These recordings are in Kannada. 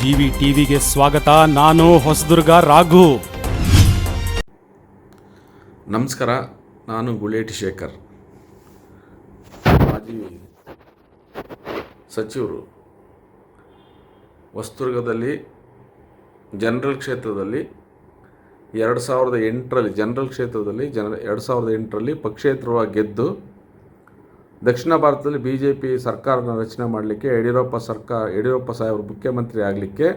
ವಿ ಟಿವಿಗೆ ಸ್ವಾಗತ. ನಾನು ಹೊಸದುರ್ಗ ರಾಘು. ನಮಸ್ಕಾರ, ನಾನು ಗುಳೇಟಿ ಶೇಖರ್. ಮಾಜಿ ಸಚಿವರು, ಹೊಸದುರ್ಗದಲ್ಲಿ ಜನರಲ್ ಕ್ಷೇತ್ರದಲ್ಲಿ ಎರಡು ಸಾವಿರದ ಎಂಟರಲ್ಲಿ, ಜನರಲ್ ಕ್ಷೇತ್ರದಲ್ಲಿ, ಜನ ಎರಡು ಸಾವಿರದ ಎಂಟರಲ್ಲಿ ಪಕ್ಷೇತರವಾಗಿ ಗೆದ್ದು ದಕ್ಷಿಣ ಭಾರತದಲ್ಲಿ ಬಿ ಜೆ ಪಿ ಸರ್ಕಾರನ ರಚನೆ ಮಾಡಲಿಕ್ಕೆ ಯಡಿಯೂರಪ್ಪ ಸರ್ಕಾರ, ಯಡಿಯೂರಪ್ಪ ಸಾಹೇಬರು ಮುಖ್ಯಮಂತ್ರಿ ಆಗಲಿಕ್ಕೆ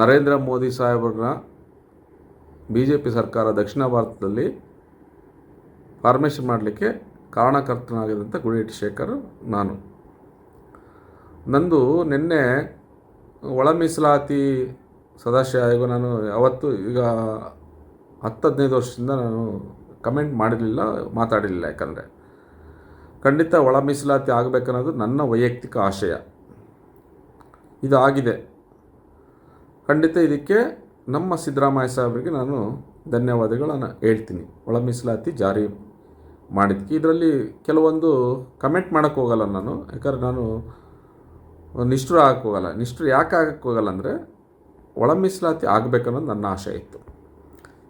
ನರೇಂದ್ರ ಮೋದಿ ಸಾಹೇಬರನ್ನ ಬಿ ಜೆ ಪಿ ಸರ್ಕಾರ ದಕ್ಷಿಣ ಭಾರತದಲ್ಲಿ ಫಾರ್ಮೇಷನ್ ಮಾಡಲಿಕ್ಕೆ ಕಾರಣಕರ್ತನಾಗಿದ್ದಂಥ ಗುಡಿಯಟ್ಟಿ ಶೇಖರ್ ನಾನು. ನಂದು ನಿನ್ನೆ ಒಳ ಮೀಸಲಾತಿ ಸದಸ್ಯ ಆಯೋಗ ನಾನು ಯಾವತ್ತು ಈಗ ಹತ್ತು ಹದಿನೈದು ವರ್ಷದಿಂದ ನಾನು ಕಮೆಂಟ್ ಮಾಡಿರಲಿಲ್ಲ, ಮಾತಾಡಿರಲಿಲ್ಲ ಯಾಕಂದರೆ. ಖಂಡಿತ ಒಳ ಮೀಸಲಾತಿ ಆಗಬೇಕನ್ನೋದು ನನ್ನ ವೈಯಕ್ತಿಕ ಆಶಯ. ಇದು ಆಗಿದೆ ಖಂಡಿತ ಇದಕ್ಕೆ ನಮ್ಮ ಸಿದ್ದರಾಮಯ್ಯ ಸಾಹೇಬರಿಗೆ ನಾನು ಧನ್ಯವಾದಗಳನ್ನು ಹೇಳ್ತೀನಿ. ಒಳ ಮೀಸಲಾತಿ ಜಾರಿ ಮಾಡಿದ್ಕೆ ಇದರಲ್ಲಿ ಕೆಲವೊಂದು ಕಮೆಂಟ್ ಮಾಡೋಕ್ಕೆ ಹೋಗಲ್ಲ ನಾನು. ಯಾಕಂದ್ರೆ ನಾನು ನಿಷ್ಠುರ ಹೋಗಲ್ಲ. ನಿಷ್ಠುರ ಯಾಕೆ ಹೋಗಲ್ಲ ಅಂದರೆ ಒಳ ಮೀಸಲಾತಿ ಆಗಬೇಕನ್ನೋದು ನನ್ನ ಆಶೆ ಇತ್ತು.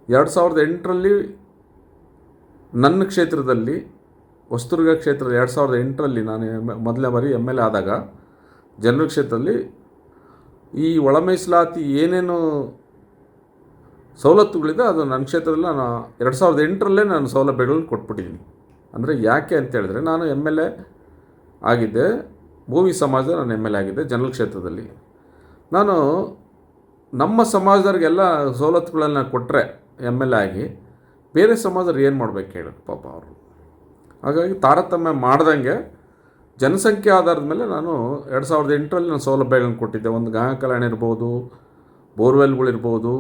ಎರಡು ಸಾವಿರದ ಎಂಟರಲ್ಲಿ ನನ್ನ ಕ್ಷೇತ್ರದಲ್ಲಿ ಹೊಸದುರ್ಗ ಕ್ಷೇತ್ರದ ಎರಡು ಸಾವಿರದ ಎಂಟರಲ್ಲಿ ನಾನು ಎಂ ಮೊದಲನೇ ಬಾರಿ ಎಂ ಎಲ್ ಆದಾಗ ಜನರ ಕ್ಷೇತ್ರದಲ್ಲಿ ಈ ಒಳ ಮೀಸಲಾತಿ ಏನೇನು ಸವಲತ್ತುಗಳಿದೆ ಅದು ನನ್ನ ಕ್ಷೇತ್ರದಲ್ಲಿ ನಾನು ಎರಡು ಸಾವಿರದ ಎಂಟರಲ್ಲೇ ನಾನು ಸೌಲಭ್ಯಗಳನ್ನು ಕೊಟ್ಬಿಟ್ಟಿದ್ದೀನಿ. ಅಂದರೆ ಯಾಕೆ ಅಂತ ಹೇಳಿದ್ರೆ ನಾನು ಎಂ ಎಲ್ ಎ ಆಗಿದ್ದೆ, ಭೂಮಿ ಸಮಾಜದ ನಾನು ಎಂ ಎಲ್ ಎ ಆಗಿದ್ದೆ ಜನರಲ್ ಕ್ಷೇತ್ರದಲ್ಲಿ. ನಾನು ನಮ್ಮ ಸಮಾಜದವ್ರಿಗೆಲ್ಲ ಸವಲತ್ತುಗಳನ್ನ ಕೊಟ್ಟರೆ ಎಂ ಎಲ್ ಎ ಆಗಿ ಬೇರೆ ಸಮಾಜದವ್ರು ಏನು ಮಾಡ್ಬೇಕು ಹೇಳಿ ಪಾಪ ಅವರು. ಹಾಗಾಗಿ ತಾರತಮ್ಯ ಮಾಡ್ದಂಗೆ ಜನಸಂಖ್ಯೆ ಆಧಾರದ ಮೇಲೆ ನಾನು ಎರಡು ಸಾವಿರದ ಎಂಟರಲ್ಲಿ ನಾನು ಸೌಲಭ್ಯಗಳನ್ನು ಕೊಟ್ಟಿದ್ದೆ. ಒಂದು ಗಾಯ ಕಲ್ಯಾಣ ಇರ್ಬೋದು ಬೋರ್ವೆಲ್ಗಳಿರ್ಬೋದು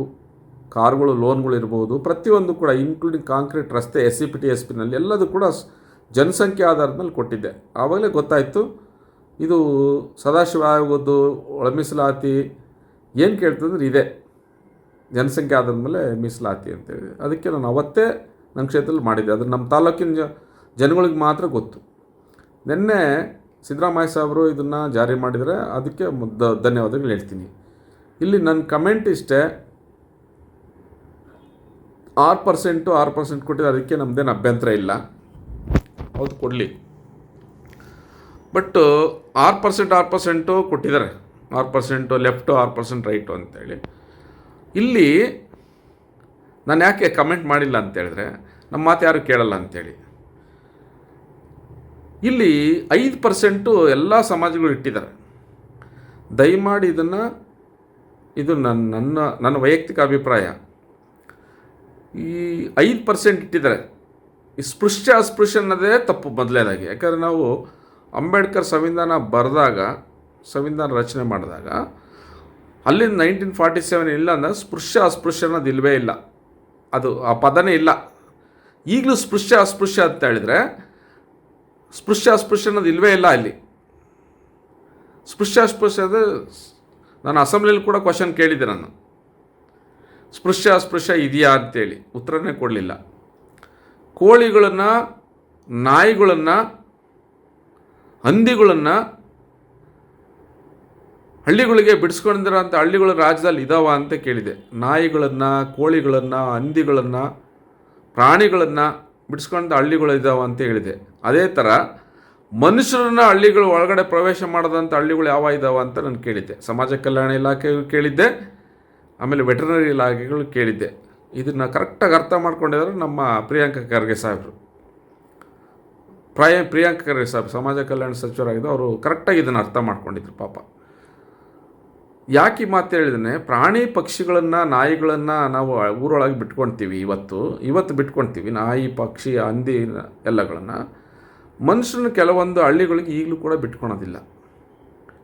ಕಾರ್ಗಳು ಲೋನ್ಗಳಿರ್ಬೋದು ಪ್ರತಿಯೊಂದು ಕೂಡ ಇನ್ಕ್ಲೂಡಿಂಗ್ ಕಾಂಕ್ರೀಟ್ ರಸ್ತೆ S C P T S ಪಿನಲ್ಲಿ ಎಲ್ಲದೂ ಕೂಡ ಜನಸಂಖ್ಯೆ ಆಧಾರದ ಮೇಲೆ ಕೊಟ್ಟಿದ್ದೆ. ಆವಾಗಲೇ ಗೊತ್ತಾಯಿತು, ಇದು ಸದಾಶಿವ ಆಯೋಗದ್ದು ಒಳ ಮೀಸಲಾತಿ ಏನು ಕೇಳ್ತಂದ್ರೆ ಇದೆ. ಜನಸಂಖ್ಯೆ ಆಧಾರದ ಮೇಲೆ ಮೀಸಲಾತಿ ಅಂತೇಳಿ. ಅದಕ್ಕೆ ನಾನು ಅವತ್ತೇ ನನ್ನ ಕ್ಷೇತ್ರದಲ್ಲಿ ಮಾಡಿದ್ದೆ. ಅದು ನಮ್ಮ ತಾಲೂಕಿನ ಜ ಜನಗಳಿಗೆ ಮಾತ್ರ ಗೊತ್ತು. ನಿನ್ನೆ ಸಿದ್ದರಾಮಯ್ಯ ಸಾಹೇಬರು ಇದನ್ನು ಜಾರಿ ಮಾಡಿದರೆ ಅದಕ್ಕೆ ಧನ್ಯವಾದಗಳು ಹೇಳ್ತೀನಿ. ಇಲ್ಲಿ ನನ್ನ ಕಮೆಂಟ್ ಇಷ್ಟೇ. ಆರು ಪರ್ಸೆಂಟು ಆರು ಪರ್ಸೆಂಟ್ ಕೊಟ್ಟಿದ್ದು ಅದಕ್ಕೆ ನಮ್ಮದೇನು ಅಭ್ಯಂತರ ಇಲ್ಲ. ಹೌದು, ಕೊಡಲಿ. ಬಟ್ ಆರು ಪರ್ಸೆಂಟ್, ಆರು ಪರ್ಸೆಂಟು ಕೊಟ್ಟಿದ್ದಾರೆ. ಆರು ಪರ್ಸೆಂಟು ಲೆಫ್ಟು, ಆರು ಪರ್ಸೆಂಟ್ ರೈಟು ಅಂತೇಳಿ. ಇಲ್ಲಿ ನಾನು ಯಾಕೆ ಕಮೆಂಟ್ ಮಾಡಿಲ್ಲ ಅಂತೇಳಿದ್ರೆ ನಮ್ಮ ಮಾತು ಯಾರು ಕೇಳಲ್ಲ ಅಂತೇಳಿ. ಇಲ್ಲಿ ಐದು ಪರ್ಸೆಂಟು ಎಲ್ಲ ಸಮಾಜಗಳು ಇಟ್ಟಿದ್ದಾರೆ. ದಯಮಾಡಿ ಇದನ್ನು, ಇದು ನನ್ನ ನನ್ನ ನನ್ನ ವೈಯಕ್ತಿಕ ಅಭಿಪ್ರಾಯ. ಈ ಐದು ಪರ್ಸೆಂಟ್ ಇಟ್ಟಿದ್ದಾರೆ. ಈ ಸ್ಪೃಶ್ಯ ಅಸ್ಪೃಶ್ಯ ಅನ್ನೋದೇ ತಪ್ಪು ಮೊದಲೇದಾಗಿ ಯಾಕಂದರೆ ನಾವು ಅಂಬೇಡ್ಕರ್ ಸಂವಿಧಾನ ಬರೆದಾಗ, ಸಂವಿಧಾನ ರಚನೆ ಮಾಡಿದಾಗ, ಅಲ್ಲಿಂದ ನೈನ್ಟೀನ್ ಫಾರ್ಟಿ ಸೆವೆನ್ ಇಲ್ಲ ಅಂದರೆ ಸ್ಪೃಶ್ಯ ಅಸ್ಪೃಶ್ಯ ಅನ್ನೋದು ಇಲ್ಲವೇ ಇಲ್ಲ. ಅದು ಆ ಪದನೇ ಇಲ್ಲ. ಈಗಲೂ ಸ್ಪೃಶ್ಯ ಅಸ್ಪೃಶ್ಯ ಅಂತ ಹೇಳಿದರೆ ಸ್ಪೃಶ್ಯ ಅಸ್ಪೃಶ್ಯ ಅನ್ನೋದು ಇಲ್ಲವೇ ಇಲ್ಲ ಅಲ್ಲಿ. ಸ್ಪೃಶ್ಯ ಅಸ್ಪೃಶ್ಯ ಅದು ನಾನು ಅಸೆಂಬ್ಲಿಯಲ್ಲಿ ಕೂಡ ಕ್ವಶನ್ ಕೇಳಿದ್ದೆ ನಾನು. ಸ್ಪೃಶ್ಯ ಅಸ್ಪೃಶ್ಯ ಇದೆಯಾ ಅಂತೇಳಿ. ಉತ್ತರನೇ ಕೊಡಲಿಲ್ಲ. ಕೋಳಿಗಳನ್ನು, ನಾಯಿಗಳನ್ನು, ಹಂದಿಗಳನ್ನು ಹಳ್ಳಿಗಳಿಗೆ ಬಿಡಿಸ್ಕೊಂಡಿರೋಂಥ ಹಳ್ಳಿಗಳ ರಾಜ್ಯದಲ್ಲಿ ಇದಾವ ಅಂತ ಕೇಳಿದೆ. ನಾಯಿಗಳನ್ನು, ಕೋಳಿಗಳನ್ನು, ಹಂದಿಗಳನ್ನು, ಪ್ರಾಣಿಗಳನ್ನು ಬಿಡಿಸ್ಕೊಂಡ ಹಳ್ಳಿಗಳು ಇದಾವ ಅಂತ ಹೇಳಿದೆ. ಅದೇ ಥರ ಮನುಷ್ಯರನ್ನ ಹಳ್ಳಿಗಳು ಒಳಗಡೆ ಪ್ರವೇಶ ಮಾಡದಂಥ ಹಳ್ಳಿಗಳು ಯಾವ ಇದ್ದಾವೆ ಅಂತ ನಾನು ಕೇಳಿದ್ದೆ. ಸಮಾಜ ಕಲ್ಯಾಣ ಇಲಾಖೆಗೂ ಕೇಳಿದ್ದೆ, ಆಮೇಲೆ ವೆಟರ್ನರಿ ಇಲಾಖೆಗಳು ಕೇಳಿದ್ದೆ. ಇದನ್ನು ಕರೆಕ್ಟಾಗಿ ಅರ್ಥ ಮಾಡ್ಕೊಂಡಿದ್ದಾರೆ ನಮ್ಮ ಪ್ರಿಯಾಂಕ ಖರ್ಗೆ ಸಾಹೇಬರು. ಪ್ರಾಯ ಪ್ರಿಯಾಂಕ ಖರ್ಗೆ ಸಾಹೇಬ್ ಸಮಾಜ ಕಲ್ಯಾಣ ಸಚಿವರಾಗಿದ್ದು ಅವರು ಕರೆಕ್ಟಾಗಿ ಇದನ್ನು ಅರ್ಥ ಮಾಡ್ಕೊಂಡಿದ್ರು ಪಾಪ. ಯಾಕೆ ಈ ಮಾತು ಹೇಳಿದ್ರೆ ಪ್ರಾಣಿ ಪಕ್ಷಿಗಳನ್ನು, ನಾಯಿಗಳನ್ನು ನಾವು ಊರೊಳಗೆ ಬಿಟ್ಕೊಳ್ತೀವಿ ಇವತ್ತು. ಇವತ್ತು ಬಿಟ್ಕೊಳ್ತೀವಿ ನಾಯಿ, ಪಕ್ಷಿ, ಹಂದಿ ಎಲ್ಲಗಳನ್ನು. ಮನುಷ್ಯನ ಕೆಲವೊಂದು ಹಳ್ಳಿಗಳಿಗೆ ಈಗಲೂ ಕೂಡ ಬಿಟ್ಕೊಳೋದಿಲ್ಲ.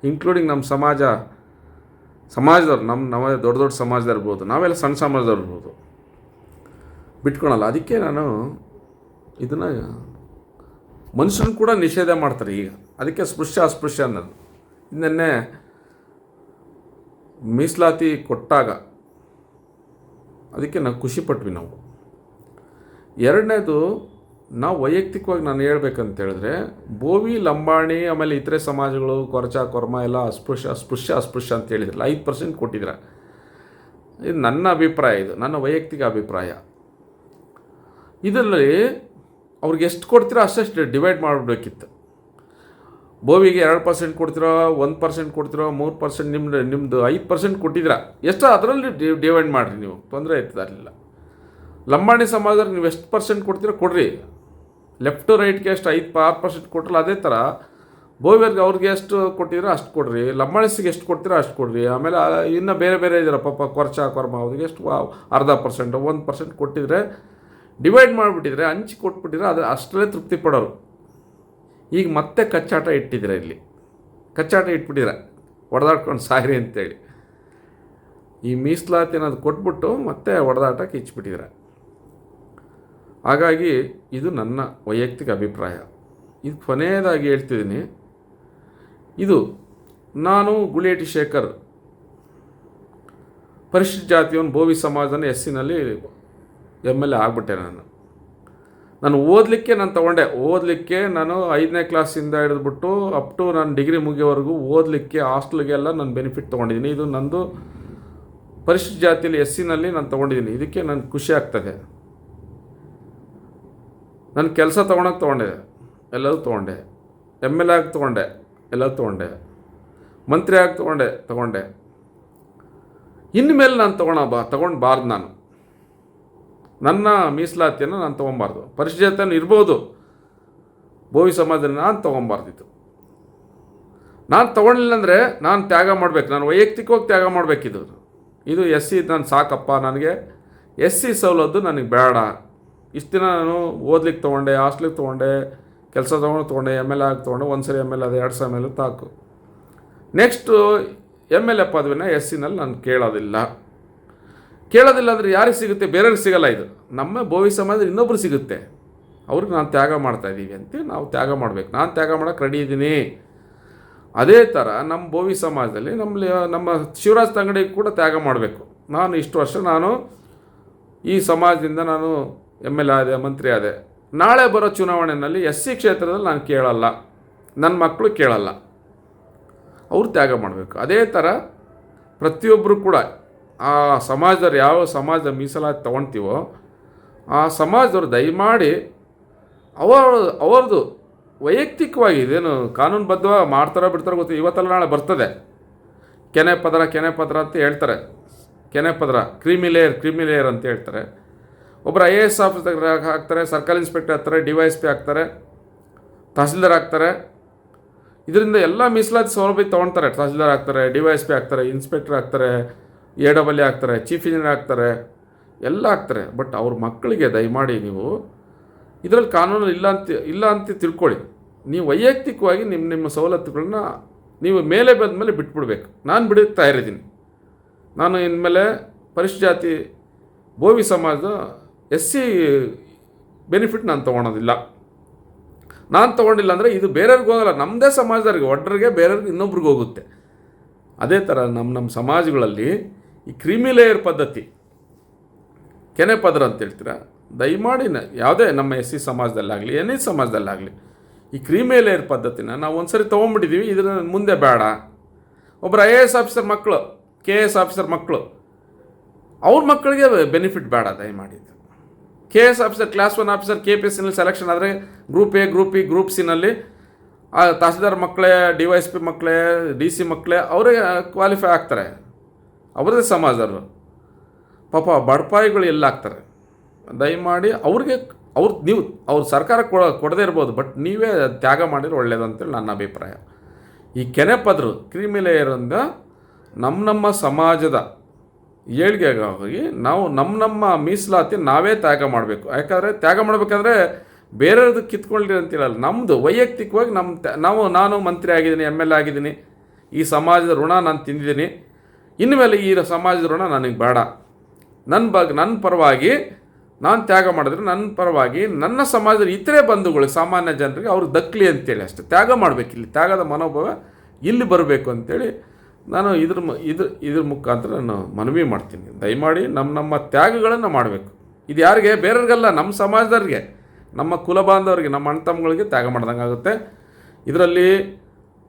ಇನ್ಕ್ಲೂಡಿಂಗ್ ನಮ್ಮ ಸಮಾಜ, ಸಮಾಜದವ್ರು, ನಮ್ಮ ನಮ್ಮ ದೊಡ್ಡ ದೊಡ್ಡ ಸಮಾಜದವ್ರು ಇರ್ಬೋದು, ನಾವೆಲ್ಲ ಸಣ್ಣ ಸಮಾಜದವ್ರು ಇರ್ಬೋದು. ಬಿಟ್ಕೊಳಲ್ಲ. ಅದಕ್ಕೆ ನಾನು ಇದನ್ನು ಮನುಷ್ಯನ ಕೂಡ ನಿಷೇಧ ಮಾಡ್ತಾರೆ ಈಗ. ಅದಕ್ಕೆ ಸ್ಪೃಶ್ಯ ಅಸ್ಪೃಶ್ಯ ಅನ್ನೋದು. ನಿನ್ನೆ ಮೀಸಲಾತಿ ಕೊಟ್ಟಾಗ ಅದಕ್ಕೆ ನಾವು ಖುಷಿಪಟ್ವಿ ನಾವು. ಎರಡನೇದು ನಾವು ವೈಯಕ್ತಿಕವಾಗಿ ನಾನು ಹೇಳ್ಬೇಕಂತ ಹೇಳಿದ್ರೆ, ಬೋವಿ, ಲಂಬಾಣಿ, ಆಮೇಲೆ ಇತರೆ ಸಮಾಜಗಳು, ಕೊರಚ, ಕೊರ್ಮ ಎಲ್ಲ ಅಸ್ಪೃಶ್ಯ ಅಸ್ಪೃಶ್ಯ ಅಸ್ಪೃಶ್ಯ ಅಂತ ಹೇಳಿದ್ರಲ್ಲ, ಐದು ಪರ್ಸೆಂಟ್ ಕೊಟ್ಟಿದ್ರ. ಇದು ನನ್ನ ಅಭಿಪ್ರಾಯ ಇದು, ನನ್ನ ವೈಯಕ್ತಿಕ ಅಭಿಪ್ರಾಯ. ಇದರಲ್ಲಿ ಅವ್ರಿಗೆ ಎಷ್ಟು ಕೊಡ್ತೀರೋ ಅಷ್ಟಷ್ಟು ಡಿವೈಡ್ ಮಾಡಬೇಕಿತ್ತು. ಬೋವಿಗೆ ಎರಡು ಪರ್ಸೆಂಟ್ ಕೊಡ್ತಿರೋ, ಒಂದು ಪರ್ಸೆಂಟ್ ಕೊಡ್ತಿರೋ, ಮೂರು ಪರ್ಸೆಂಟ್ ನಿಮ್ಮದು ನಿಮ್ಮದು ಐದು ಪರ್ಸೆಂಟ್ ಕೊಟ್ಟಿದ್ದೀರಾ? ಎಷ್ಟು ಅದರಲ್ಲಿ ಡಿವೈಡ್ ಮಾಡಿರಿ ನೀವು, ತೊಂದರೆ ಆಯ್ತದಾರಲಿಲ್ಲ ಲಂಬಾಣಿ ಸಮಾಜದಲ್ಲಿ ನೀವು ಎಷ್ಟು ಪರ್ಸೆಂಟ್ ಕೊಡ್ತೀರೋ ಕೊಡ್ರಿ. ಲೆಫ್ಟ್ ಟು ರೈಟ್ಗೆ ಎಷ್ಟು ಐದು ಆರು ಪರ್ಸೆಂಟ್ ಕೊಟ್ರಲ್ಲ ಅದೇ ಥರ ಬೋವಿಯರ್ಗೆ ಅವ್ರಿಗೆ ಎಷ್ಟು ಕೊಟ್ಟಿದ್ರೆ ಅಷ್ಟು ಕೊಡ್ರಿ ಲಂಬಾಣಿಸಿಗೆ ಎಷ್ಟು ಕೊಡ್ತೀರೋ ಅಷ್ಟು ಕೊಡ್ರಿ, ಆಮೇಲೆ ಇನ್ನೂ ಬೇರೆ ಬೇರೆ ಇದ್ದಾರೆ ಪಾಪ ಕೊರ್ಚ, ಕೊರ್ಮ, ಅವ್ರಿಗೆ ಎಷ್ಟು ಅರ್ಧ ಪರ್ಸೆಂಟ್, ಒಂದು ಪರ್ಸೆಂಟ್ ಕೊಟ್ಟಿದ್ರೆ ಡಿವೈಡ್ ಮಾಡಿಬಿಟ್ಟಿದ್ರೆ, ಹಂಚಿ ಕೊಟ್ಬಿಟ್ಟಿದ್ರೆ ಅದು ಅಷ್ಟರಲ್ಲೇ ತೃಪ್ತಿ ಪಡೋರು. ಈಗ ಮತ್ತೆ ಕಚ್ಚಾಟ ಇಟ್ಟಿದ್ದೀರ ಇಲ್ಲಿ. ಕಚ್ಚಾಟ ಇಟ್ಬಿಟ್ಟಿದ್ರೆ ಹೊಡೆದಾಡ್ಕೊಂಡು ಸಾಯ್ರಿ ಅಂತೇಳಿ. ಈ ಮೀಸಲಾತಿ ಅನ್ನೋದು ಕೊಟ್ಬಿಟ್ಟು ಮತ್ತೆ ಹೊಡೆದಾಟಕ್ಕೆ ಇಚ್ಬಿಟ್ಟಿದ್ದೀರ ಹಾಗಾಗಿ ಇದು ನನ್ನ ವೈಯಕ್ತಿಕ ಅಭಿಪ್ರಾಯ. ಇದು ಕೊನೆಯದಾಗಿ ಹೇಳ್ತಿದ್ದೀನಿ. ಇದು ನಾನು ಗುಳೇಟಿ ಶೇಖರ್ ಪರಿಶಿಷ್ಟ ಜಾತಿಯವನು ಬೋವಿ ಸಮಾಜನ ಎಸ್ಸಿನಲ್ಲಿ ಎಂ ಎಲ್ ಎ ಆಗ್ಬಿಟ್ಟೆ ನಾನು. ನಾನು ಓದಲಿಕ್ಕೆ ನಾನು ತೊಗೊಂಡೆ. ಓದಲಿಕ್ಕೆ ನಾನು ಐದನೇ ಕ್ಲಾಸಿಂದ ಹಿಡಿದ್ಬಿಟ್ಟು ಅಪ್ ಟು ನಾನು ಡಿಗ್ರಿ ಮುಗಿಯೋವರೆಗೂ ಓದಲಿಕ್ಕೆ ಹಾಸ್ಟೆಲ್ಗೆಲ್ಲ ನಾನು ಬೆನಿಫಿಟ್ ತೊಗೊಂಡಿದ್ದೀನಿ. ಇದು ನಂದು ಪರಿಶಿಷ್ಟ ಜಾತಿಯಲ್ಲಿ ಎಸ್ಸಿನಲ್ಲಿ ನಾನು ತೊಗೊಂಡಿದ್ದೀನಿ. ಇದಕ್ಕೆ ನನಗೆ ಖುಷಿ ಆಗ್ತದೆ. ನನ್ನ ಕೆಲಸ ತೊಗೊಳಕ್ಕೆ ತೊಗೊಂಡೆ ಎಲ್ಲದೂ ತೊಗೊಂಡೆ. ಎಂ ಎಲ್ ಎ ಆಗಿ ತೊಗೊಂಡೆ ಎಲ್ಲ ತೊಗೊಂಡೆ. ಮಂತ್ರಿ ಆಗಿ ತೊಗೊಂಡೆ ತೊಗೊಂಡೆ. ಇನ್ಮೇಲೆ ನಾನು ತೊಗೊಳ ಬಾ, ತೊಗೊಂಡ್ಬಾರ್ದು ನಾನು. ನನ್ನ ಮೀಸಲಾತಿಯನ್ನು ನಾನು ತೊಗೊಬಾರ್ದು. ಪರಿಶುದ್ಧತೆಯನ್ನು ಇರ್ಬೋದು. ಬೋವಿ ಸಮಾಜದಲ್ಲಿ ನಾನು ತೊಗೊಬಾರ್ದಿತ್ತು. ನಾನು ತೊಗೊಂಡಿಲ್ಲ ಅಂದರೆ ನಾನು ತ್ಯಾಗ ಮಾಡಬೇಕು. ನಾನು ವೈಯಕ್ತಿಕವಾಗಿ ತ್ಯಾಗ ಮಾಡಬೇಕಿದ್ದು ಇದು ಎಸ್ ಸಿ ನಾನು ಸಾಕಪ್ಪ ನನಗೆ. ಎಸ್ ಸಿ ಸವಲತ್ತು ನನಗೆ ಬೇಡ. ಇಷ್ಟು ದಿನ ನಾನು ಓದ್ಲಿಕ್ಕೆ ತೊಗೊಂಡೆ, ಹಾಸ್ಟ್ಲಿಗೆ ತೊಗೊಂಡೆ, ಕೆಲಸ ತೊಗೊಂಡು ತೊಗೊಂಡೆ ಎಂ ಎಲ್ ಆಗಿ ತೊಗೊಂಡೆ ಒಂದು ಸರಿ ಎಂ ಎಲ್ ಅದು, ಎರಡು ಸಾವಿರ ಎಂ ತಾಕು ನೆಕ್ಸ್ಟು ಎಂ ಎಲ್ ಎ ಪದವಿನ ಎಸ್ ಸಿನಲ್ಲಿ ನಾನು ಕೇಳೋದಿಲ್ಲ. ಕೇಳೋದಿಲ್ಲ ಅಂದರೆ ಯಾರಿಗೆ ಸಿಗುತ್ತೆ? ಬೇರೆಯವ್ರಿಗೆ ಸಿಗಲ್ಲ ಇದು. ನಮ್ಮ ಬೋವಿ ಸಮಾಜದಲ್ಲಿ ಇನ್ನೊಬ್ರು ಸಿಗುತ್ತೆ. ಅವ್ರಿಗೆ ನಾನು ತ್ಯಾಗ ಮಾಡ್ತಾಯಿದ್ದೀವಿ ಅಂತ ನಾವು ತ್ಯಾಗ ಮಾಡಬೇಕು. ನಾನು ತ್ಯಾಗ ಮಾಡೋಕ್ಕೆ ರೆಡಿ ಇದ್ದೀನಿ ಅದೇ ಥರ ನಮ್ಮ ಬೋವಿ ಸಮಾಜದಲ್ಲಿ ನಮ್ಮಲ್ಲಿ ನಮ್ಮ ಶಿವರಾಜ್ ತಂಗಡಿಗೆ ಕೂಡ ತ್ಯಾಗ ಮಾಡಬೇಕು. ನಾನು ಇಷ್ಟು ವರ್ಷ ನಾನು ಈ ಸಮಾಜದಿಂದ ನಾನು ಎಂ ಎಲ್ ಎ ಆದೆ ಮಂತ್ರಿ ಆದೆ. ನಾಳೆ ಬರೋ ಚುನಾವಣೆಯಲ್ಲಿ ಎಸ್ ಸಿ ಕ್ಷೇತ್ರದಲ್ಲಿ ನಾನು ಕೇಳಲ್ಲ. ನನ್ನ ಮಕ್ಕಳು ಕೇಳಲ್ಲ. ಅವ್ರು ತ್ಯಾಗ ಮಾಡಬೇಕು. ಅದೇ ಥರ ಪ್ರತಿಯೊಬ್ಬರು ಕೂಡ ಆ ಸಮಾಜದವ್ರು ಯಾವ ಸಮಾಜದ ಮೀಸಲಾತಿ ತೊಗೊಳ್ತೀವೋ ಆ ಸಮಾಜದವ್ರು ದಯಮಾಡಿ ಅವರ ಅವ್ರದ್ದು ವೈಯಕ್ತಿಕವಾಗಿ ಇದೇನು ಕಾನೂನುಬದ್ಧವಾಗಿ ಮಾಡ್ತಾರೋ ಬಿಡ್ತಾರೋ ಗೊತ್ತಿಲ್ಲ. ಇವತ್ತಲ್ಲ ನಾಳೆ ಬರ್ತದೆ. ಕೆನೆ ಪದರ ಕೆನೆ ಪದರ ಅಂತ ಹೇಳ್ತಾರೆ. ಕೆನೆ ಪದರ ಕ್ರಿಮಿ ಲೇಯರ್ ಕ್ರಿಮಿ ಲೇಯರ್ ಅಂತ ಹೇಳ್ತಾರೆ. ಒಬ್ಬರು ಐ ಎ ಎಸ್ ಆಫೀಸರ್ ಹಾಕ್ತಾರೆ ಸರ್ಕಲ್ ಇನ್ಸ್ಪೆಕ್ಟರ್ ಆಗ್ತಾರೆ ಡಿ ವೈ ಎಸ್ ಪಿ ಆಗ್ತಾರೆ, ತಹಸೀಲ್ದಾರ್ ಆಗ್ತಾರೆ. ಇದರಿಂದ ಎಲ್ಲ ಮೀಸಲಾತಿ ಸೌಲಭ್ಯ ತೊಗೊಳ್ತಾರೆ ತಹಸೀಲ್ದಾರ್ ಆಗ್ತಾರೆ ಡಿ ವೈ ಎಸ್ ಪಿ ಆಗ್ತಾರೆ ಇನ್ಸ್ಪೆಕ್ಟರ್ ಆಗ್ತಾರೆ ಎ ಡಬಲ್ ಎ ಆಗ್ತಾರೆ ಚೀಫ್ ಇಂಜಿನಿಯರ್ ಆಗ್ತಾರೆ, ಎಲ್ಲ ಆಗ್ತಾರೆ. ಬಟ್ ಅವ್ರ ಮಕ್ಕಳಿಗೆ ದಯಮಾಡಿ ನೀವು ಇದರಲ್ಲಿ ಕಾನೂನು ಇಲ್ಲ ಅಂತ ಇಲ್ಲ ಅಂತ ತಿಳ್ಕೊಳ್ಳಿ. ನೀವು ವೈಯಕ್ತಿಕವಾಗಿ ನಿಮ್ಮ ನಿಮ್ಮ ಸವಲತ್ತುಗಳನ್ನ ನೀವು ಮೇಲೆ ಬಂದ ಮೇಲೆ ಬಿಟ್ಬಿಡ್ಬೇಕು. ನಾನು ಬಿಡುತ್ತಾ ಇರಿದ್ದೀನಿ ನಾನು ಇನ್ಮೇಲೆ ಪರಿಶ್ ಜಾತಿ ಭೋವಿ ಸಮಾಜದ ಎಸ್ ಸಿ ಬೆನಿಫಿಟ್ ನಾನು ತೊಗೊಳೋದಿಲ್ಲ. ನಾನು ತೊಗೊಂಡಿಲ್ಲ ಅಂದರೆ ಇದು ಬೇರೆಯವ್ರಿಗೆ ಹೋಗಲ್ಲ ನಮ್ಮದೇ ಸಮಾಜದವ್ರಿಗೆ ಒಡ್ರಿಗೆ ಬೇರೆಯವ್ರಿಗೆ ಇನ್ನೊಬ್ರಿಗೆ ಹೋಗುತ್ತೆ. ಅದೇ ಥರ ನಮ್ಮ ನಮ್ಮ ಸಮಾಜಗಳಲ್ಲಿ ಈ ಕ್ರಿಮಿ ಲೇಯರ್ ಪದ್ಧತಿ, ಕೆನೆ ಪದರ ಅಂತ ಹೇಳ್ತೀರಾ? ದಯಮಾಡಿ ಯಾವುದೇ ನಮ್ಮ ಎಸ್ ಸಿ ಸಮಾಜದಲ್ಲಾಗಲಿ, ಎನ್ ಸಮಾಜದಲ್ಲಾಗಲಿ, ಈ ಕ್ರೀಮಿ ಲೇಯರ್ ಪದ್ಧತಿನ ನಾವು ಒಂದ್ಸರಿ ತೊಗೊಂಡ್ಬಿಟ್ಟಿದ್ದೀವಿ ಇದನ್ನ ಮುಂದೆ ಬೇಡ. ಒಬ್ಬರು ಐ ಎ ಎಸ್ ಆಫೀಸರ್ ಮಕ್ಕಳು ಕೆ ಎ ಎಸ್ ಆಫೀಸರ್ ಮಕ್ಕಳು ಅವ್ರ ಮಕ್ಕಳಿಗೆ ಬೆನಿಫಿಟ್ ಬೇಡ, ದಯಮಾಡಿ. K S officer class one officer K P S ಸಿನಲ್ಲಿ selection ಆದರೆ group A group E group ಸಿನಲ್ಲಿ tahsildar ಮಕ್ಕಳೇ ಡಿ ವೈ ಎಸ್ ಪಿ ಮಕ್ಕಳೇ ಡಿ ಸಿ ಮಕ್ಕಳೇ ಅವರೇ ಕ್ವಾಲಿಫೈ ಆಗ್ತಾರೆ. ಅವರದೇ ಸಮಾಜರು ಪಾಪ ಬಡಪಾಯಿಗಳು ಎಲ್ಲ ಆಗ್ತಾರೆ. ದಯಮಾಡಿ ಅವ್ರಿಗೆ, ಅವ್ರು ನೀವು, ಅವ್ರ ಸರ್ಕಾರ ಕೊಡ, ಕೊಡದೇ ಇರ್ಬೋದು ಬಟ್ ನೀವೇ ತ್ಯಾಗ ಮಾಡಿದ್ರೆ ಒಳ್ಳೇದು ಅಂತೇಳಿ ನನ್ನ ಅಭಿಪ್ರಾಯ. ಈ ಕೆನೆ ಪದರು, ಕ್ರಿಮಿಲೇಯರಿಂದ ನಮ್ಮ ನಮ್ಮ ಸಮಾಜದ ಏಳಿಗೆಗಾಗಿ ನಾವು ನಮ್ಮ ನಮ್ಮ ಮೀಸಲಾತಿ ನಾವೇ ತ್ಯಾಗ ಮಾಡಬೇಕು. ಯಾಕಂದರೆ ತ್ಯಾಗ ಮಾಡಬೇಕಂದ್ರೆ ಬೇರೆಯವ್ರದ್ದು ಕಿತ್ಕೊಳ್ಳಿ ಅಂತಿರಲ್ಲ. ನಮ್ಮದು ವೈಯಕ್ತಿಕವಾಗಿ ನಮ್ಮ ನಾವು, ನಾನು ಮಂತ್ರಿ ಆಗಿದ್ದೀನಿ, ಎಂ ಎಲ್ ಎ ಆಗಿದ್ದೀನಿ. ಈ ಸಮಾಜದ ಋಣ ನಾನು ತಿಂದಿದ್ದೀನಿ. ಇನ್ಮೇಲೆ ಈ ಸಮಾಜದ ಋಣ ನನಗೆ ಬೇಡ. ನನ್ನ ಬಗ್ಗೆ ನನ್ನ ಪರವಾಗಿ ನಾನು ತ್ಯಾಗ ಮಾಡಿದ್ರೆ ನನ್ನ ಪರವಾಗಿ ನನ್ನ ಸಮಾಜದ ಇತರೆ ಬಂಧುಗಳು, ಸಾಮಾನ್ಯ ಜನರಿಗೆ ಅವ್ರು ದಕ್ಕಲಿ ಅಂತೇಳಿ ಅಷ್ಟೇ. ತ್ಯಾಗ ಮಾಡಬೇಕು ಇಲ್ಲಿ ತ್ಯಾಗದ ಮನೋಭಾವ ಇಲ್ಲಿ ಬರಬೇಕು ಅಂತೇಳಿ ನಾನು ಇದ್ರ ಇದ್ರ ಇದ್ರ ಮುಖಾಂತರ ನಾನು ಮನವಿ ಮಾಡ್ತೀನಿ. ದಯಮಾಡಿ ನಮ್ಮ ನಮ್ಮ ತ್ಯಾಗಗಳನ್ನು ಮಾಡಬೇಕು. ಇದು ಯಾರಿಗೆ? ಬೇರೆಯವ್ರಿಗಲ್ಲ ನಮ್ಮ ಸಮಾಜದವ್ರಿಗೆ. ನಮ್ಮ ಕುಲ ಬಾಂಧವರಿಗೆ, ನಮ್ಮ ಅಣ್ಣ ತಮ್ಮಗಳಿಗೆ ತ್ಯಾಗ ಮಾಡ್ದಂಗೆ ಆಗುತ್ತೆ. ಇದರಲ್ಲಿ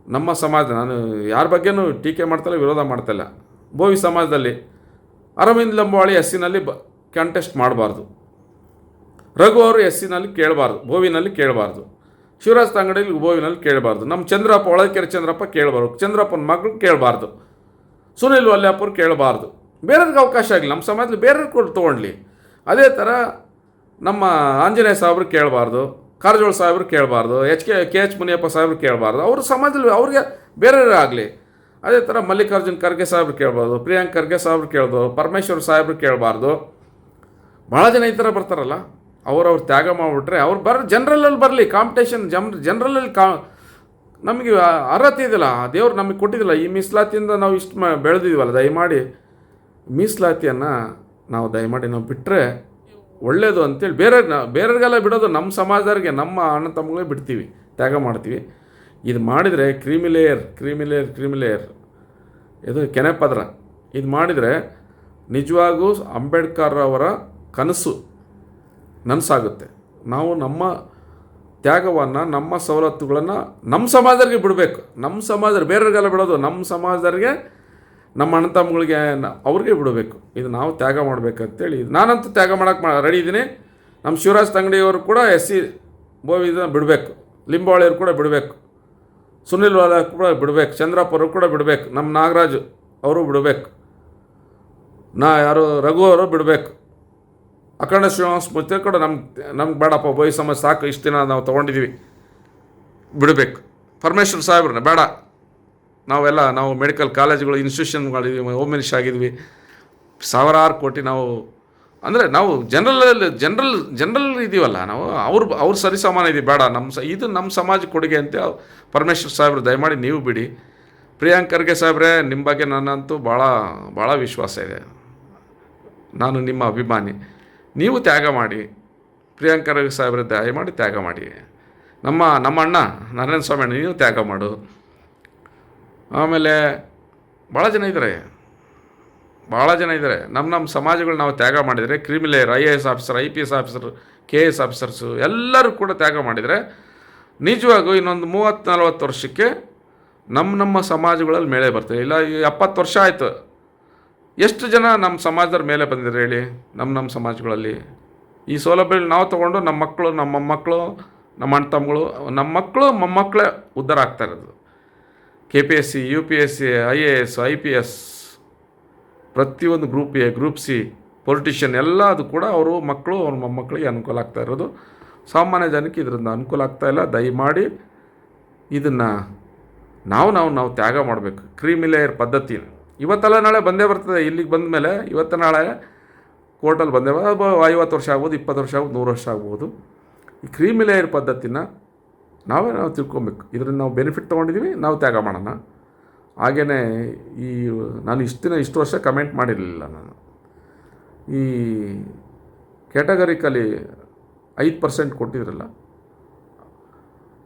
ನಮ್ಮ ಸಮಾಜ, ನಾನು ಯಾರ ಬಗ್ಗೆನೂ ಟೀಕೆ ಮಾಡ್ತಾಯಿಲ್ಲ ವಿರೋಧ ಮಾಡ್ತಾಯಿಲ್ಲ ಬೋವಿ ಸಮಾಜದಲ್ಲಿ ಅರವಿಂದ್ ಲಂಬಾವಳಿ ಎಸ್ ಸಿನಲ್ಲಿ ಬ ಕಂಟೆಸ್ಟ್ ಮಾಡಬಾರ್ದು. ರಘು ಅವರು ಎಸ್ ಸಿನಲ್ಲಿ ಕೇಳಬಾರ್ದು ಬೋವಿನಲ್ಲಿ ಕೇಳಬಾರ್ದು. ಶಿವರಾಜ್ ತಂಗಡಿಲಿ ಬೋವಿನಲ್ಲಿ ಕೇಳಬಾರ್ದು. ನಮ್ಮ ಚಂದ್ರಪ್ಪ ಒಳಕೆರೆ ಚಂದ್ರಪ್ಪ ಕೇಳಬಾರ್ದು. ಚಂದ್ರಪ್ಪನ ಮಗಳು ಕೇಳಬಾರ್ದು. ಸುನಿಲ್ ವಲ್ಯಾಪುರ್ ಕೇಳಬಾರ್ದು. ಬೇರೆಯವ್ರಿಗೆ ಅವಕಾಶ ಆಗಲಿ ನಮ್ಮ ಸಮಾಜದಲ್ಲಿ ಬೇರೆ ಕೂಡ ತೊಗೊಂಡ್ಲಿ. ಅದೇ ಥರ ನಮ್ಮ ಆಂಜನೇಯ ಸಾಹೇಬ್ರು ಕೇಳಬಾರ್ದು. ಕಾರಜೋಳ ಸಾಹೇಬ್ರು ಕೇಳಬಾರ್ದು. H K K H Muniyappa ಸಾಹೇಬ್ರು ಕೇಳಬಾರ್ದು. ಅವ್ರ ಸಮಾಜದಲ್ಲಿ ಅವ್ರಿಗೆ ಬೇರೆಯವ್ರು ಆಗಲಿ. ಅದೇ ಥರ ಮಲ್ಲಿಕಾರ್ಜುನ್ ಖರ್ಗೆ ಸಾಹೇಬ್ರು ಕೇಳ್ಬಾರ್ದು. ಪ್ರಿಯಾಂಕ್ ಖರ್ಗೆ ಸಾಹೇಬ್ರು ಕೇಳ್ಬೋದು ಪರಮೇಶ್ವರ್ ಸಾಹೇಬ್ರು ಕೇಳಬಾರ್ದು. ಭಾಳ ಜನ ಈ ಥರ ಬರ್ತಾರಲ್ಲ. ಅವ್ರವ್ರು ತ್ಯಾಗ ಮಾಡಿಬಿಟ್ರೆ ಅವ್ರು ಬರ ಜನರಲಲ್ಲಿ ಬರಲಿ ಕಾಂಪಿಟೇಷನ್ ಜಮ್ ಜನರಲಲ್ಲಿ ಕಾ, ನಮಗೆ ಅರ್ಹತೆ ಇದೆಯಲ್ಲ ದೇವ್ರು ನಮಗೆ ಕೊಟ್ಟಿದ್ದಿಲ್ಲ ಈ ಮೀಸಲಾತಿಯಿಂದ ನಾವು ಇಷ್ಟು ಮ ಬೆಳೆದಿದ್ದೀವಲ್ಲ ದಯಮಾಡಿ. ಮೀಸಲಾತಿಯನ್ನು ನಾವು ದಯಮಾಡಿ ನಾವು ಬಿಟ್ಟರೆ ಒಳ್ಳೆಯದು ಅಂತೇಳಿ ಬೇರೆ, ಬೇರೆಯವ್ರಿಗೆಲ್ಲ ಬಿಡೋದು ನಮ್ಮ ಸಮಾಜದವ್ರಿಗೆ, ನಮ್ಮ ಅಣ್ಣ ತಮ್ಮಗಳೇ ಬಿಡ್ತೀವಿ, ತ್ಯಾಗ ಮಾಡ್ತೀವಿ. ಇದು ಮಾಡಿದರೆ ಕ್ರಿಮಿಲೇಯರ್ ಕ್ರಿಮಿಲೇಯರ್ ಕ್ರಿಮಿಲೇಯರ್ ಇದು ಕೆನೆಪದ್ರ. ಇದು ಮಾಡಿದರೆ ನಿಜವಾಗೂ ಅಂಬೇಡ್ಕರ್ ಅವರ ಕನಸು. ನನಸಾಗುತ್ತೆ ನಾವು ನಮ್ಮ ತ್ಯಾಗವನ್ನು, ನಮ್ಮ ಸವಲತ್ತುಗಳನ್ನು ನಮ್ಮ ಸಮಾಜರಿಗೆ ಬಿಡಬೇಕು. ನಮ್ಮ ಸಮಾಜ ಬೇರೆಯವ್ರಿಗೆಲ್ಲ ಬಿಡೋದು ನಮ್ಮ ಸಮಾಜದವ್ರಿಗೆ, ನಮ್ಮ ಅಣ್ಣ ತಮ್ಮಗಳಿಗೆ ಅವ್ರಿಗೆ ಬಿಡಬೇಕು. ಇದು ನಾವು ತ್ಯಾಗ ಮಾಡಬೇಕಂತೇಳಿ ನಾನಂತೂ ತ್ಯಾಗ ಮಾಡೋಕ್ಕೆ ರೆಡಿ ಇದ್ದೀನಿ. ನಮ್ಮ ಶಿವರಾಜ್ ತಂಗಡಿಯವರು ಕೂಡ ಎಸ್ ಸಿ ಬೋವಿದ ಬಿಡಬೇಕು. ಲಿಂಬಾವಳಿಯವರು ಕೂಡ ಬಿಡಬೇಕು. ಸುನಿಲ್ ವಾಲ ಕೂಡ ಬಿಡಬೇಕು. ಚಂದ್ರಪ್ಪರು ಕೂಡ ಬಿಡಬೇಕು. ನಮ್ಮ ನಾಗರಾಜು ಅವರು ಬಿಡಬೇಕು. ನಾ ಯಾರು, ರಘು ಅವರು ಬಿಡಬೇಕು. ಅಖಂಡ ಶ್ರೀನಿವಾಸ ಮೂರ್ತಿ ಕೂಡ ನಮ್ಗೆ ನಮ್ಗೆ ಬೇಡಪ್ಪ ಬೋಯ್ ಸಮಾಜ ಸಾಕು, ಇಷ್ಟು ದಿನ ನಾವು ತೊಗೊಂಡಿದ್ದೀವಿ ಬಿಡಬೇಕು. ಪರಮೇಶ್ವರ್ ಸಾಹೇಬ್ರನ್ನ ಬೇಡ. ನಾವೆಲ್ಲ, ನಾವು ಮೆಡಿಕಲ್ ಕಾಲೇಜುಗಳು ಇನ್ಸ್ಟಿಟ್ಯೂಷನ್ಗಳಿದ್ವಿ ಹೋಮ್ ಮಿನಿಸ್ಟರ್ ಆಗಿದ್ವಿ. ಸಾವಿರಾರು ಕೋಟಿ ನಾವು, ಅಂದರೆ ನಾವು ಜನರಲ್ ಜನರಲ್ ಜನರಲ್ ಇದೀವಲ್ಲ ನಾವು, ಅವ್ರು ಸರಿ ಸಮಾನ ಇದೀವಿ. ಬೇಡ ನಮ್ಮ ಸ, ಇದು ನಮ್ಮ ಸಮಾಜ ಕೊಡುಗೆ ಅಂತ ಪರಮೇಶ್ವರ್ ಸಾಹೇಬ್ರು, ದಯಮಾಡಿ ನೀವು ಬಿಡಿ. ಪ್ರಿಯಾಂಕ್ ಖರ್ಗೆ ಸಾಹೇಬ್ರೆ ನಿಮ್ಮ ಬಗ್ಗೆ ನನ್ನಂತೂ ಭಾಳ ಭಾಳ ವಿಶ್ವಾಸ ಇದೆ. ನಾನು ನಿಮ್ಮ ಅಭಿಮಾನಿ. ನೀವು ತ್ಯಾಗ ಮಾಡಿ ಪ್ರಿಯಾಂಕರ ಸಾಹೇಬರ ದಯ ಮಾಡಿ, ತ್ಯಾಗ ಮಾಡಿ. ನಮ್ಮ ನಮ್ಮ ಅಣ್ಣ ನಾರಾಯಣ ಸ್ವಾಮಿ ಅಣ್ಣ ನೀವು ತ್ಯಾಗ ಮಾಡು. ಆಮೇಲೆ ಭಾಳ ಜನ ಇದ್ದಾರೆ ಭಾಳ ಜನ ಇದ್ದಾರೆ ನಮ್ಮ ನಮ್ಮ ಸಮಾಜಗಳು ನಾವು ತ್ಯಾಗ ಮಾಡಿದರೆ, creamy layer, I A S officer, I P S officer, K S officers, ಎಲ್ಲರೂ ಕೂಡ ತ್ಯಾಗ ಮಾಡಿದರೆ ನಿಜವಾಗೂ ಇನ್ನೊಂದು ಮೂವತ್ತು ನಲ್ವತ್ತು ವರ್ಷಕ್ಕೆ ನಮ್ಮ ನಮ್ಮ ಸಮಾಜಗಳಲ್ಲಿ ಮೇಲೆ ಬರ್ತದೆ. ಇಲ್ಲ ಎಪ್ಪತ್ತು ವರ್ಷ ಆಯಿತು. ಎಷ್ಟು ಜನ ನಮ್ಮ ಸಮಾಜದ ಮೇಲೆ ಬಂದಿದ್ದಾರೆ ಹೇಳಿ? ನಮ್ಮ ನಮ್ಮ ಸಮಾಜಗಳಲ್ಲಿ. ಈ ಸೌಲಭ್ಯಗಳು ನಾವು ತೊಗೊಂಡು ನಮ್ಮ ಮಕ್ಕಳು, ನಮ್ಮ ಮೊಮ್ಮಕ್ಕಳು, ನಮ್ಮ ಅಣ್ಣ ತಮ್ಮಗಳು, ನಮ್ಮ ಮಕ್ಕಳು, ಮೊಮ್ಮಕ್ಕಳೇ ಉದ್ಧಾರ ಆಗ್ತಾ ಇರೋದು. K P S C U P S C I A S I P S ಪ್ರತಿಯೊಂದು group A group C politician ಎಲ್ಲ ಅದು ಕೂಡ ಅವರು ಮಕ್ಕಳು, ಅವ್ರ ಮೊಮ್ಮಕ್ಕಳಿಗೆ ಅನುಕೂಲ ಆಗ್ತಾ ಇರೋದು. ಸಾಮಾನ್ಯ ಜನಕ್ಕೆ ಇದರಿಂದ ಅನುಕೂಲ ಆಗ್ತಾ ಇಲ್ಲ. ದಯಮಾಡಿ ಇದನ್ನು ನಾವು ನಾವು ನಾವು ತ್ಯಾಗ ಮಾಡಬೇಕು. ಕ್ರೀಮಿಲೇಯರ್ ಪದ್ಧತಿ ಇವತ್ತೆಲ್ಲ ನಾಳೆ ಬಂದೇ ಬರ್ತದೆ. ಇಲ್ಲಿಗೆ ಬಂದ ಮೇಲೆ ಇವತ್ತು ನಾಳೆ ಕೋರ್ಟಲ್ಲಿ ಬಂದೇ ಐವತ್ತು ವರ್ಷ ಆಗ್ಬೋದು, ಇಪ್ಪತ್ತು ವರ್ಷ ಆಗ್ಬೋದು, ನೂರು ವರ್ಷ ಆಗ್ಬೋದು. ಈ ಕ್ರೀಮಿಲೇಯರ್ ಪದ್ಧತಿನ ನಾವೇ ನಾವು ತಿಳ್ಕೊಬೇಕು. ಇದರಿಂದ ನಾವು ಬೆನಿಫಿಟ್ ತೊಗೊಂಡಿದ್ದೀವಿ, ನಾವು ತ್ಯಾಗ ಮಾಡೋಣ. ಹಾಗೆಯೇ ಈ ನಾನು ಇಷ್ಟು ದಿನ ಇಷ್ಟು ವರ್ಷ ಕಮೆಂಟ್ ಮಾಡಿರಲಿಲ್ಲ ನಾನು. ಈ ಕ್ಯಾಟಗರಿಕಲಿ ಐದು ಪರ್ಸೆಂಟ್ ಕೊಟ್ಟಿದ್ರಲ್ಲ,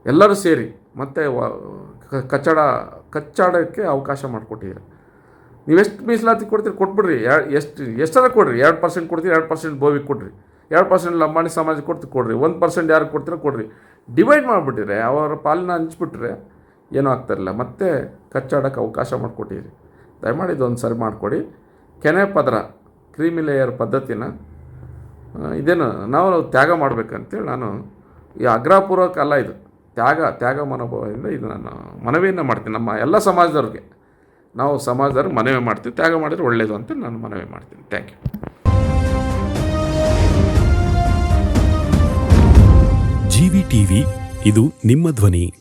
ಎಲ್ಲರೂ ಸೇರಿ ಮತ್ತು ಕಚ್ಚಡ, ಕಚ್ಚಾಡೋಕ್ಕೆ ಅವಕಾಶ ಮಾಡಿಕೊಟ್ಟಿದ್ದೀರ. ನೀವೆಷ್ಟು ಮೀಸಲಾತಿ ಕೊಡ್ತೀರಿ ಕೊಟ್ಬಿಡ್ರಿ. ಎಷ್ಟು, ಎಷ್ಟರ ಕೊಡ್ರಿ. ಎರಡು ಪರ್ಸೆಂಟ್ ಕೊಡ್ತೀರಿ, ಎರಡು ಪರ್ಸೆಂಟ್ ಬೋವಿಗೆ ಕೊಡ್ರಿ. ಎರಡು ಪರ್ಸೆಂಟ್ ಲಂಬಾಣಿ ಸಮಾಜಕ್ಕೆ ಕೊಡ್ತೀರಿ, ಕೊಡ್ರಿ. ಒಂದು ಪರ್ಸೆಂಟ್ ಯಾರು ಕೊಡ್ತೀರೋ ಕೊಡ್ರಿ. ಡಿವೈಡ್ ಮಾಡಿಬಿಟ್ಟಿರಿ ಅವರ ಪಾಲನ್ನ ಹಂಚ್ಬಿಟ್ರೆ ಏನೂ ಆಗ್ತಾಯಿರಲಿಲ್ಲ ಮತ್ತೆ ಕಚ್ಚಾಡೋಕ್ಕೆ ಅವಕಾಶ ಮಾಡಿಕೊಟ್ಟಿರಿ. ದಯಮಾಡಿ ಇದೊಂದು ಸರಿ ಮಾಡಿಕೊಡಿ. ಕೆನೆ ಪದರ, ಕ್ರೀಮಿ ಲೇಯರ್ ಪದ್ಧತಿನ ಇದೇನು ನಾವು ತ್ಯಾಗ ಮಾಡಬೇಕಂತೇಳಿ ನಾನು ಈ ಅಗ್ರಪೂರ್ವಕ ಅಲ್ಲ ಇದು. ತ್ಯಾಗ ತ್ಯಾಗ ಮನೋಭಾವದಿಂದ ಇದು ನಾನು ಮನವಿಯನ್ನು ಮಾಡ್ತೀನಿ ನಮ್ಮ ಎಲ್ಲ ಸಮಾಜದವ್ರಿಗೆ. ನಾವು ಸಮಾಜದವ್ರಿಗೆ ಮನವಿ ಮಾಡ್ತೀವಿ, ತ್ಯಾಗ ಮಾಡಿದ್ರೆ ಒಳ್ಳೆಯದು ಅಂತ ನಾನು ಮನವಿ ಮಾಡ್ತೀನಿ. ಥ್ಯಾಂಕ್ ಯು ಜಿವಿ ಟಿವಿ, ಇದು ನಿಮ್ಮ ಧ್ವನಿ.